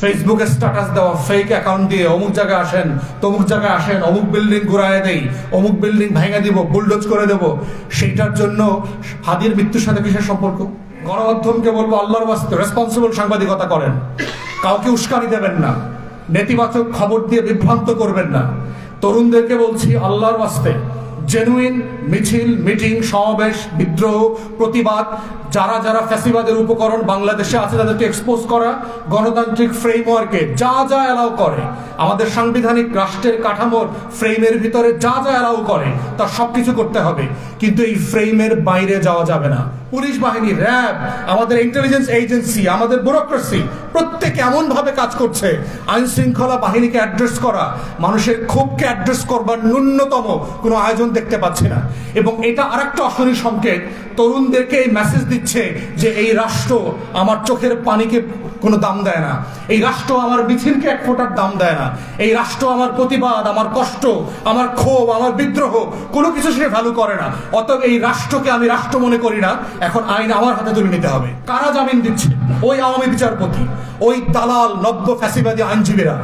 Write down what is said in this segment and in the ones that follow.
ফেসবুকে স্ট্যাটাস দেওয়া fake account দিয়ে অমুক জায়গায় আসেন, তমুক জায়গায় আসেন, অমুক বিল্ডিং ঘুরায় দেই, অমুক বিল্ডিং ভেঙে দিব বুলডোজ করে দেব, সেইটার জন্য হাদির মৃত্যুর সাথে কিসের সম্পর্ক? গণমাধ্যমকে বলব, আল্লাহর বাস্তে রেসপন্সিবল সাংবাদিকতা করেন। কাউকে উস্কানি দেবেন না, নেতিবাচক খবর দিয়ে বিভ্রান্ত করবেন না। তরুণদেরকে বলছি, আল্লাহর বাস্তে জেনুইন মিছিল, মিটিং, সমাবেশ, বিদ্রোহ, প্রতিবাদ, যারা যারা ফ্যাসিবাদের উপকরণ বাংলাদেশে আছে তাদেরকে এক্সপোজ করা, গণতান্ত্রিক ফ্রেমওয়ার্কে যা যা অ্যালাউ করে, আমাদের সাংবিধানিক রাষ্ট্রের কাঠামোর ফ্রেমের ভিতরে যা যা অ্যালাউ করে তার সব কিছু করতে হবে। কিন্তু এই ফ্রেমের বাইরে যাওয়া যাবে না। পুলিশ বাহিনী, র্যাব, আমাদের ইন্টেলিজেন্স এজেন্সি আমাদের ব্যুরোক্রেসি প্রত্যেক এমন ভাবে কাজ করছে আইন শৃঙ্খলা বাহিনীকে অ্যাড্রেস করা, মানুষের ক্ষোভকে অ্যাড্রেস করবার ন্যূনতম কোনো আয়োজন দেখতে পাচ্ছি না। এবং এটা আরেকটা অশনি সংকেত, তরুণদেরকে এই মেসেজ দিচ্ছে যে এই রাষ্ট্র আমার চোখের পানিকে কোনো দাম দেয় না। এই রাষ্ট্র আমার মিছিলকে এক ফোঁটার দাম দেয় না। এই রাষ্ট্র আমার প্রতিবাদ, আমার কষ্ট, আমার ক্ষোভ, আমার বিদ্রোহ, কোনো কিছু সে ভ্যালু করে না। অতএব এই রাষ্ট্রকে আমি রাষ্ট্র মনে করি না। এখন আইন আমার হাতে তুলে নিতে হবে। কারা জামিন দিচ্ছে? ওই আওয়ামী বিচারপতি, ওই দালাল, নব্য ফ্যাসিবাদী আইনজীবীরা,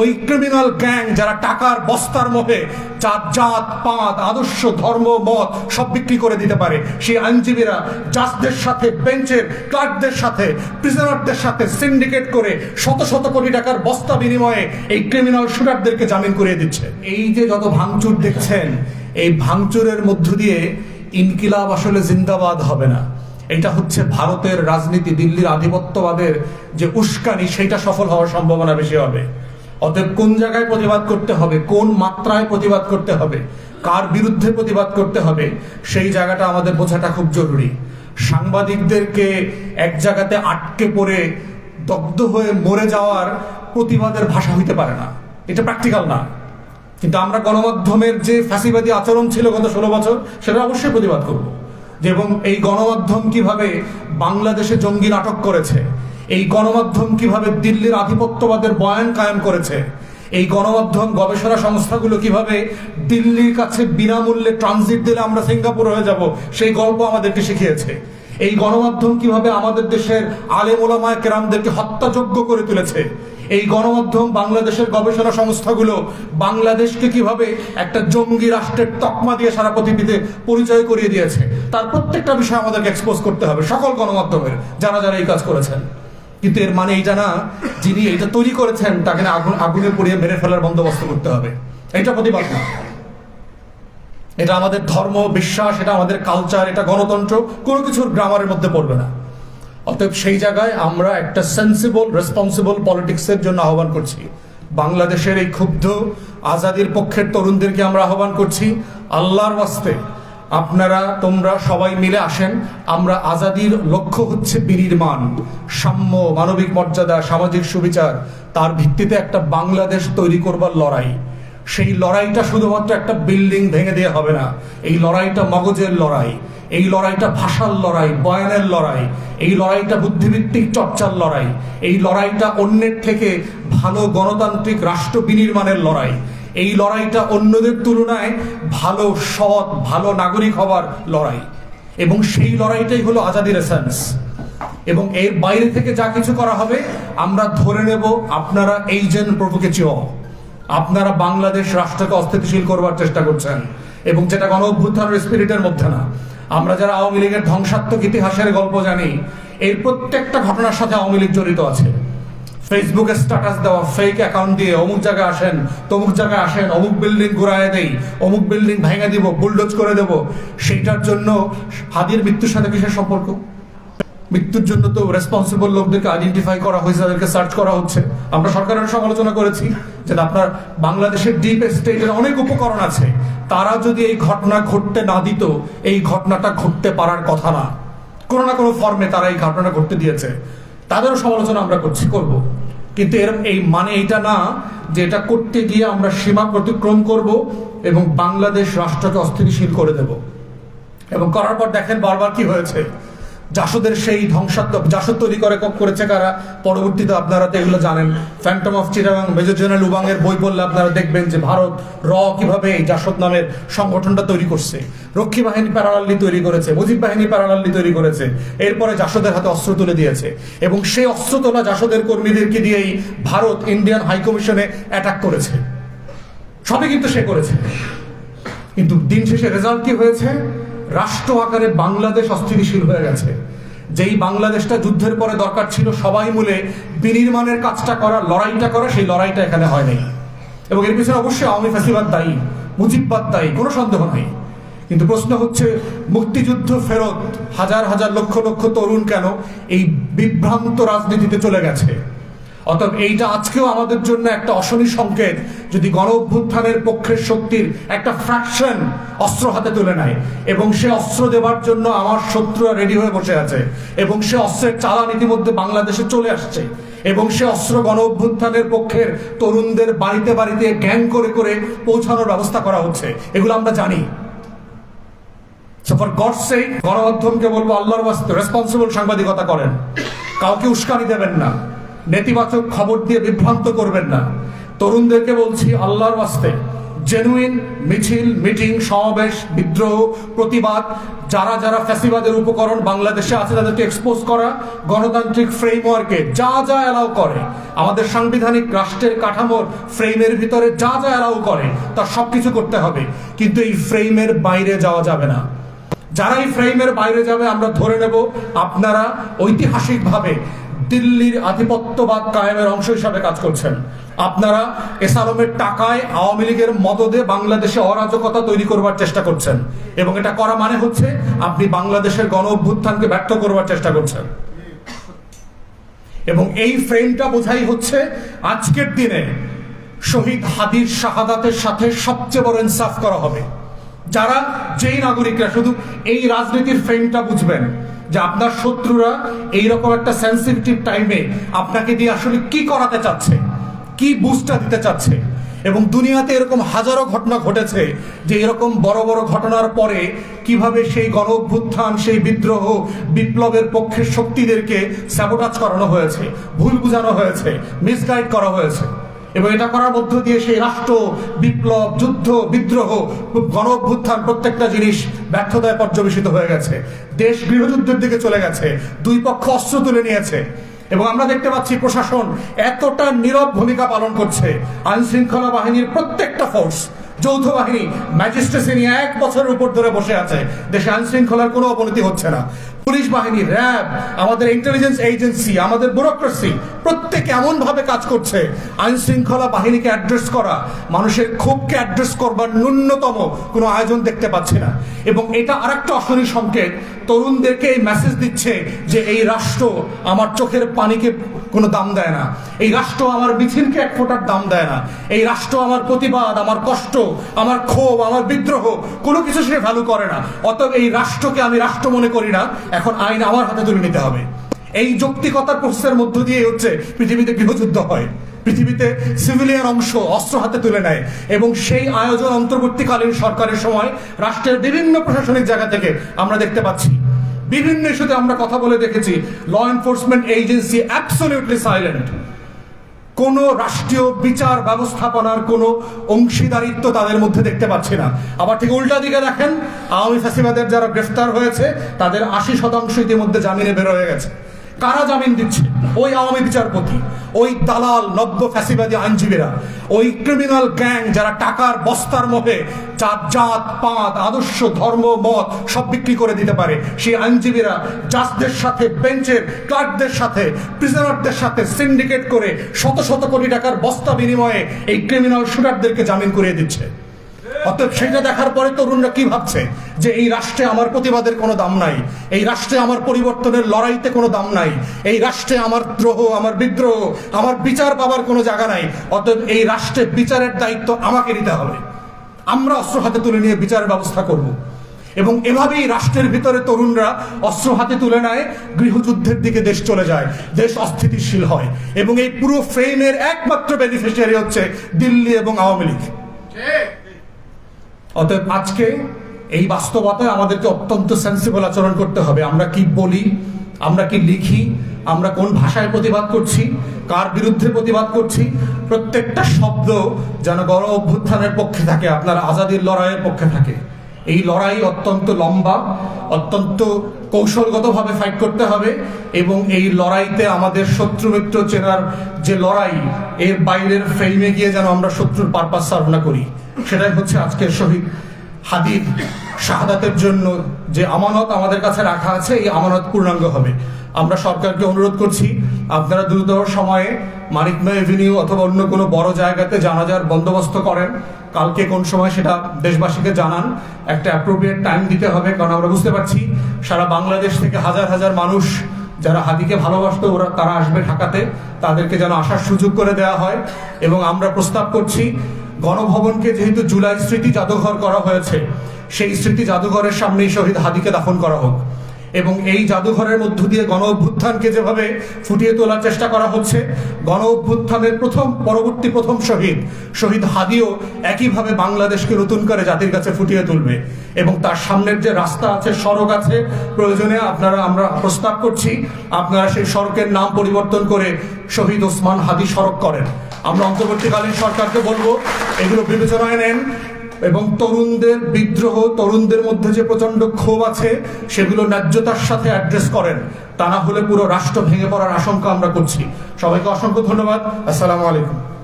ওই ক্রিমিনাল গ্যাং যারা টাকার বস্তার মোহে জাত জাত, পাত, আদর্শ, ধর্ম, মত সব বিক্রি করে দিতে পারে। সেই আইনজীবীরা জাজদের সাথে, বেঞ্চের ক্লার্কদের সাথে প্রিজনারদের সাথে সিন্ডিকেট করে শত শত কোটি টাকার বস্তা বিনিময়ে এই ক্রিমিনাল শুটারদেরকে জামিন করিয়ে দিচ্ছে। এই যে যত ভাঙচুর দেখছেন, এই ভাঙচুরের মধ্য দিয়ে ইনকিলাব আসলে জিন্দাবাদ হবে না। এটা হচ্ছে ভারতের রাজনীতি, দিল্লির আধিপত্যবাদের যে উস্কানি সেটা সফল হওয়ার সম্ভাবনা বেশি হবে। অতএব কোন জায়গায় প্রতিবাদ করতে হবে, কোন মাত্রায় প্রতিবাদ করতে হবে, কার বিরুদ্ধে প্রতিবাদ করতে হবে, সেই জায়গাটা আমাদের বোঝাটা খুব জরুরি। সাংবাদিকদেরকে এক জায়গাতে আটকে পড়ে দগ্ধ হয়ে মরে যাওয়ার প্রতিবাদের ভাষা হইতে পারে না। এটা প্র্যাকটিক্যাল না। কিন্তু আমরা গণমাধ্যমের যে ফ্যাসিবাদী আচরণ ছিল গত ষোলো বছর সেটা অবশ্যই প্রতিবাদ করব। এবং এই গণমাধ্যম কীভাবে বাংলাদেশে জঙ্গি নাটক করেছে, এই গণমাধ্যম কীভাবে দিল্লির আধিপত্যবাদের বয়ান কায়েম করেছে, এই গণমাধ্যম গবেষণা সংস্থাগুলো কীভাবে দিল্লির কাছে বিনামূল্যে ট্রানজিট দিলে আমরা সিঙ্গাপুর হয়ে যাব, সেই গল্প আমাদেরকে শিখিয়েছে। এই গণমাধ্যম কীভাবে আমাদের দেশের আলেম ওলামায় কেরামদেরকে হত্যাযোগ্য করে তুলেছে এই গণমাধ্যম বাংলাদেশের গবেষণা সংস্থাগুলো বাংলাদেশকে কীভাবে একটা জঙ্গি রাষ্ট্রের তকমা দিয়ে সারা পৃথিবীতে পরিচয় করিয়ে দিয়েছে, তার প্রত্যেকটা বিষয় আমাদেরকে এক্সপোজ করতে হবে, সকল গণমাধ্যমের, যারা যারা এই কাজ করেছেন। কিন্তু এর মানে এইটা না, যিনি এইটা তৈরি করেছেন, তাকে না আগুন, আগুনে পুড়িয়ে মেরে ফেলার বন্দোবস্ত করতে হবে। এটা প্রতিবাদ না। এটা আমাদের ধর্ম, বিশ্বাস, এটা আমাদের কালচার এটা গণতন্ত্র, কোনো কিছুর গ্রামারের মধ্যে পড়বে না। অতএব সেই জায়গায় আমরা একটা সেন্সিবল রেসপন্সিবল পলিটিক্সের জন্য আহ্বান করছি। বাংলাদেশের এই ক্ষুব্ধ, আজাদির পক্ষের তরুণদেরকে আমরা আহ্বান করছি, আল্লাহর বাস্তে আপনারা, তোমরা সবাই মিলে আসেন। আমরা আজাদির লক্ষ্য হচ্ছে বিনির্মাণ, সাম্য, মানবিক মর্যাদা, সামাজিক সুবিচার। তার ভিত্তিতে একটা বাংলাদেশ তৈরি করবার লড়াই। সেই লড়াইটা শুধুমাত্র একটা বিল্ডিং ভেঙে দিয়ে হবে না। এই লড়াইটা মগজের লড়াই। এই লড়াইটা ভাষার লড়াই, বয়ানের লড়াই, এই লড়াইটা বুদ্ধিভিত্তিক চর্চার লড়াই, এই লড়াইটা অন্যের থেকে ভালো গণতান্ত্রিক রাষ্ট্র বিনির্মাণের লড়াই, এই লড়াইটা অন্যদের তুলনায় ভালো, সৎ, ভালো নাগরিক হবার লড়াই। এবং সেই লড়াইটাই হলো আজাদির এসেন্স এবং এর বাইরে থেকে যা কিছু করা হবে, আমরা ধরে নেব আপনারা এইজেন্ট প্রভোকেচিও আপনারা বাংলাদেশ রাষ্ট্রকে অস্থিতিশীল করবার চেষ্টা করছেন। এবং যেটা গণ অভ্যুত্থানের স্পিরিটের মধ্যে না। আমরা যারা আওয়ামী লীগের ধ্বংসাত্মক ইতিহাসের গল্প জানি, এর প্রত্যেকটা ঘটনার সাথে আওয়ামী লীগ জড়িত আছে। ফেসবুকে স্ট্যাটাস দেওয়া ফেক অ্যাকাউন্ট দিয়ে অমুক জায়গায় আসেন, তমুক জায়গায় আসেন, অমুক বিল্ডিং ঘুরায় দেই, অমুক বিল্ডিং ভেঙে দিব বুলডোজ করে দেব সেটার জন্য হাদির মৃত্যুর সাথে কিসের সম্পর্ক? মৃত্যুর জন্য তো রেসপন্সিবল লোকদেরকে আইডেন্টিফাই করা হয়েছে, তাদেরকে সার্চ করা হচ্ছে। আমরা সরকারের সমালোচনা করেছি যে আপনার বাংলাদেশের ডিপ স্টেটের অনেক উপকরণ আছে। তারা যদি এই ঘটনা ঘটতে না দিত, এই ঘটনাটা ঘটতে পারার কথা না। কোনো না কোনো ফর্মে তারা এই ঘটনা ঘটতে দিয়েছে। তাদেরও সমালোচনা আমরা করছি, করব। কিন্তু এর এই মানে এটা না যে এটা করতে গিয়ে আমরা সীমা অতিক্রম করব এবং বাংলাদেশ রাষ্ট্রকে অস্থিতিশীল করে দেব। এবং করার পর দেখেন বারবার কি হয়েছে। জাসদের সেই ধ্বংসাত্মক, জাসদ তৈরি করে করেছে কারা? পরবর্তীতে আপনারা তো এগুলো জানেন। Phantom of Chittagong major general উবাংয়ের বই পড়লে আপনারা দেখবেন যে ভারত র কীভাবে এই জাসদ নামের সংগঠনটা তৈরি করছে। রক্ষী বাহিনী প্যারালালি তৈরি করেছে, মুজিব বাহিনী প্যারালালি তৈরি করেছে, এরপরে জাসদের হাতে অস্ত্র তুলে দিয়েছে এবং সেই অস্ত্র তোলা জাসদের কর্মীদেরকে দিয়েই ভারত ইন্ডিয়ান হাই কমিশনে অ্যাটাক করেছে। সবই কিন্তু সে করেছে। কিন্তু দিন শেষে রেজাল্ট কি হয়েছে? রাষ্ট্র আকারে বাংলাদেশ অস্থিতিশীল হয়ে গেছে। যেই বাংলাদেশটা যুদ্ধের পরে দরকার ছিল, সবাই মিলে বিনির্মাণের কাজটা করা, লড়াইটা করা, সেই লড়াইটা এখানে হয়নি এবং এর পিছনে অবশ্যই আওয়ামী ফ্যাসিবাদ দায়ী, মুজিববাদ দায়ী, কোনো সন্দেহ নেই। কিন্তু প্রশ্ন হচ্ছে, মুক্তিযুদ্ধ ফেরত হাজার হাজার লক্ষ লক্ষ তরুণ কেন এই বিভ্রান্ত রাজনীতিতে চলে গেছে? অতএব এইটা আজকেও আমাদের জন্য একটা অশনি সংকেত, যদি গণ অভ্যুত্থানের পক্ষের শক্তির একটা ফ্র্যাকশন অস্ত্র হাতে তুলে নেয়, এবং সে অস্ত্র দেওয়ার জন্য আমার শত্রুরা রেডি হয়ে বসে আছে, এবং সে অস্ত্রের চালান ইতিমধ্যে বাংলাদেশে চলে আসছে, এবং সে অস্ত্র গণ অভ্যুত্থানের পক্ষের তরুণদের বাড়িতে বাড়িতে গ্যাং করে করে পৌঁছানোর ব্যবস্থা করা হচ্ছে, এগুলো আমরা জানি। ফর গড সেই গণমাধ্যমকে বলব, আল্লাহর বাস্তে রেসপন্সিবল সাংবাদিকতা করেন, কাউকে উস্কানি দেবেন না। নেতিবাচক খবর দিয়ে বিভ্রান্ত করবেন না। তরুণদেরকে বলছি, আল্লাহর বাস্তে জেনুইন মিছিল, মিটিং, সমাবেশ, বিদ্রোহ, প্রতিবাদ, যারা যারা ফ্যাসিবাদের উপকরণ বাংলাদেশে আছে তাদেরকে এক্সপোজ করা, গণতান্ত্রিক ফ্রেমওয়ার্কে যা যা অ্যালাউ করে, আমাদের সাংবিধানিক রাষ্ট্রের কাঠামোর ফ্রেমের ভিতরে যা যা অ্যালাউ করে তার সবকিছু করতে হবে। কিন্তু এই ফ্রেমের বাইরে যাওয়া যাবে না। যারা এই ফ্রেমের বাইরে যাবে, আমরা ধরে নেব, আপনারা ঐতিহাসিকভাবে দিল্লির আধিপত্যবাদ কায়েমের অংশ হিসাবে কাজ করছেন। আপনারা এসালমের টাকায় আওয়ামী লীগের মদদে বাংলাদেশে অরাজকতা তৈরি করবার চেষ্টা করছেন। এবং এটা করা মানে হচ্ছে আপনি বাংলাদেশের গণ অভ্যুত্থানকে ব্যর্থ করবার চেষ্টা করছেন। এবং এই ফ্রেমটা বোঝাই হচ্ছে আজকের দিনে শহীদ হাদির শাহাদাতের সাথে সবচেয়ে বড় ইনসাফ করা হবে। যারা যেই নাগরিকরা, শুধু এই রাজনীতির ফ্রেমটা বুঝবেন যে আপনার শত্রুরা এইরকম একটা সেন্সিটিভ টাইমে আপনাকে দিয়ে আসলে কি করাতে চাচ্ছে? কি বুস্টটা দিতে চাচ্ছে? এবং দুনিয়াতে এরকম হাজারো ঘটনা ঘটেছে যে এরকম বড় বড় ঘটনার পরে কীভাবে সেই গণ অভ্যুত্থান, সেই বিদ্রোহ, বিপ্লবের পক্ষের শক্তিদেরকে স্যাবোটাজ করানো হয়েছে, ভুল বুঝানো হয়েছে মিসগাইড করা হয়েছে। এবং এটা করার মধ্য দিয়ে সেই রাষ্ট্র, বিপ্লব, যুদ্ধ, বিদ্রোহ গণ অভ্যুত্থান প্রত্যেকটা জিনিস ব্যর্থতায় পর্যবেসিত হয়ে গেছে। দেশ গৃহযুদ্ধের দিকে চলে গেছে, দুই পক্ষ অস্ত্র তুলে নিয়েছে। এবং আমরা দেখতে পাচ্ছি প্রশাসন এতটা নীরব ভূমিকা পালন করছে। আইন শৃঙ্খলা বাহিনীর প্রত্যেকটা ফোর্স যৌথ বাহিনী ম্যাজিস্ট্রেসি নিয়ে এক বছরের উপর ধরে বসে আছে। দেশে আইন শৃঙ্খলার কোনো অবনতি হচ্ছে না। পুলিশ বাহিনী, র্যাব, আমাদের ইন্টেলিজেন্স এজেন্সি আমাদের ব্যুরোক্রেসি প্রত্যেকে এমন ভাবে কাজ করছে আইন শৃঙ্খলা বাহিনীকে অ্যাড্রেস করা, মানুষের ক্ষোভকে অ্যাড্রেস করবার ন্যূনতম কোনো আয়োজন দেখতে পাচ্ছি না। এবং এটা আরেকটা অশনি সংকেত, তরুণদেরকে এই মেসেজ দিচ্ছে যে এই রাষ্ট্র আমার চোখের পানিকে কোনো দাম দেয় না। এই রাষ্ট্র আমার মিছিলকে এক ফোঁটার দাম দেয় না। এই রাষ্ট্র আমার প্রতিবাদ, আমার কষ্ট, আমার ক্ষোভ, আমার বিদ্রোহ, কোনো কিছু সে ভ্যালু করে না। অতএব এই রাষ্ট্রকে আমি রাষ্ট্র মনে করি না এখন আইন আমার হাতে তুলে নিতে হবে। এই যৌক্তিকতার প্রশ্নের মধ্য দিয়ে হচ্ছে পৃথিবীতে গৃহযুদ্ধ হয়। পৃথিবীতে সিভিলিয়ান অংশ অস্ত্র হাতে তুলে নেয় এবং সেই আয়োজন অন্তর্বর্তীকালীন সরকারের সময় রাষ্ট্রের বিভিন্ন প্রশাসনিক জায়গা থেকে আমরা দেখতে পাচ্ছি। বিভিন্ন ইস্যুতে আমরা কথা বলে দেখেছি law enforcement agency absolutely silent কোনো রাষ্ট্রীয় বিচার ব্যবস্থাপনার কোনো অংশীদারিত্ব তাদের মধ্যে দেখতে পাচ্ছি না। আবার ঠিক উল্টা দিকে দেখেন, আওয়ামী ফাসিবাদের যারা গ্রেফতার হয়েছে, তাদের আশি শতাংশ ইতিমধ্যে জামিনে বের হয়ে গেছে। কারা জামিন দিচ্ছে? ওই আওয়ামী বিচারপতি, ওই দালাল, নব্য ফ্যাসিবাদী আইনজীবীরা, ওই ক্রিমিনাল গ্যাং যারা টাকার বস্তার মোহে জাত জাত, পাত, আদর্শ, ধর্ম, মত সব বিক্রি করে দিতে পারে, সেই আইনজীবীরা জাজদের সাথে, বেঞ্চের ক্লার্কদের সাথে প্রিজনারদের সাথে সিন্ডিকেট করে শত শত কোটি টাকার বস্তা বিনিময়ে এই ক্রিমিনাল শুটারদেরকে জামিন করিয়ে দিচ্ছে। অতএব সেটা দেখার পরে তরুণরা কি ভাবছে? যে এই রাষ্ট্রে আমার প্রতিবাদের কোনো দাম নাই। এই রাষ্ট্রে আমার পরিবর্তনের লড়াইতে কোনো দাম নাই। এই রাষ্ট্রে আমার দ্রোহ, আমার বিদ্রোহ, আমার বিচার পাবার কোনো জায়গা নাই। অতএব এই রাষ্ট্রে বিচারের দায়িত্ব আমাকে নিতে হবে। আমরা অস্ত্র হাতে তুলে নিয়ে বিচারের ব্যবস্থা করব। এবং এভাবেই রাষ্ট্রের ভিতরে তরুণরা অস্ত্র হাতে তুলে নেয়, গৃহযুদ্ধের দিকে দেশ চলে যায়, দেশ অস্থিতিশীল হয়। এবং এই পুরো ফ্রেমের একমাত্র বেনিফিশিয়ারি হচ্ছে দিল্লি এবং আওয়ামী লীগ। অতএব আজকে এই বাস্তবতায় আমাদেরকে অত্যন্ত সেন্সিবল আচরণ করতে হবে। আমরা কি বলি? আমরা কি লিখি? আমরা কোন ভাষায় প্রতিবাদ করছি? কার বিরুদ্ধে প্রতিবাদ করছি? প্রত্যেকটা শব্দ যেন গণ অভ্যুত্থানের পক্ষে থাকে, আপনার আজাদির লড়াইয়ের পক্ষে থাকে। এই লড়াই অত্যন্ত লম্বা, অত্যন্ত কৌশলগতভাবে ফাইট করতে হবে এবং এই লড়াইতে আমাদের শত্রু মিত্র চেনার যে লড়াই, এর বাইরের ফেইমে গিয়ে যেন আমরা শত্রুর পারপাস সার্ভ না করি। সেটাই হচ্ছে আজকের শহীদ হাদির শাহাদাতের জন্য যে আমানত আমাদের কাছে রাখা আছে, এই আমানত পূর্ণাঙ্গ হবে। আমরা সরকারকে অনুরোধ করছি, আপনারা দ্রুত সময়ে মানিকমা এভিনিউ অথবা অন্য কোনো বড় জায়গাতে জানাজার বন্দোবস্ত করেন। কালকে কোন সময় সেটা দেশবাসীকে জানান। একটা অ্যাপ্রোপ্রিয়েট টাইম দিতে হবে, কারণ আমরা বুঝতে পারছি সারা বাংলাদেশ থেকে হাজার হাজার মানুষ যারা হাদিকে ভালোবাসতো, ওরা তারা আসবে ঢাকাতে। তাদেরকে যেন আসার সুযোগ করে দেওয়া হয়। এবং আমরা প্রস্তাব করছি গণভবনকে যেহেতু জুলাই স্মৃতি জাদুঘর করা হয়েছে, সেই স্মৃতি জাদুঘরের সামনেই শহীদ হাদিকে দাফন করা হোক। এবং এই জাদুঘরের মধ্য দিয়ে গণ অভ্যুত্থানকে যেভাবে ফুটিয়ে তোলার চেষ্টা করা হচ্ছে, গণ অভ্যুত্থানের প্রথম, পরবর্তী প্রথম শহীদ শহীদ হাদিও একইভাবে বাংলাদেশকে নতুন করে জাতির কাছে ফুটিয়ে তুলবে। এবং তার সামনের যে রাস্তা আছে, সড়ক আছে, প্রয়োজনে আপনারা, আমরা প্রস্তাব করছি, আপনারা সেই সড়কের নাম পরিবর্তন করে শহীদ ওসমান হাদি সড়ক করেন। আমরা অন্তর্বর্তীকালীন সরকারকে বলব, এগুলো বিবেচনায় নেন এবং তরুণদের বিদ্রোহ, তরুণদের মধ্যে যে প্রচণ্ড ক্ষোভ আছে, সেগুলো ন্যায্যতার সাথে অ্যাড্রেস করেন। তা না হলে পুরো রাষ্ট্র ভেঙে পড়ার আশঙ্কা আমরা করছি। সবাইকে অসংখ্য ধন্যবাদ। আসসালামু আলাইকুম।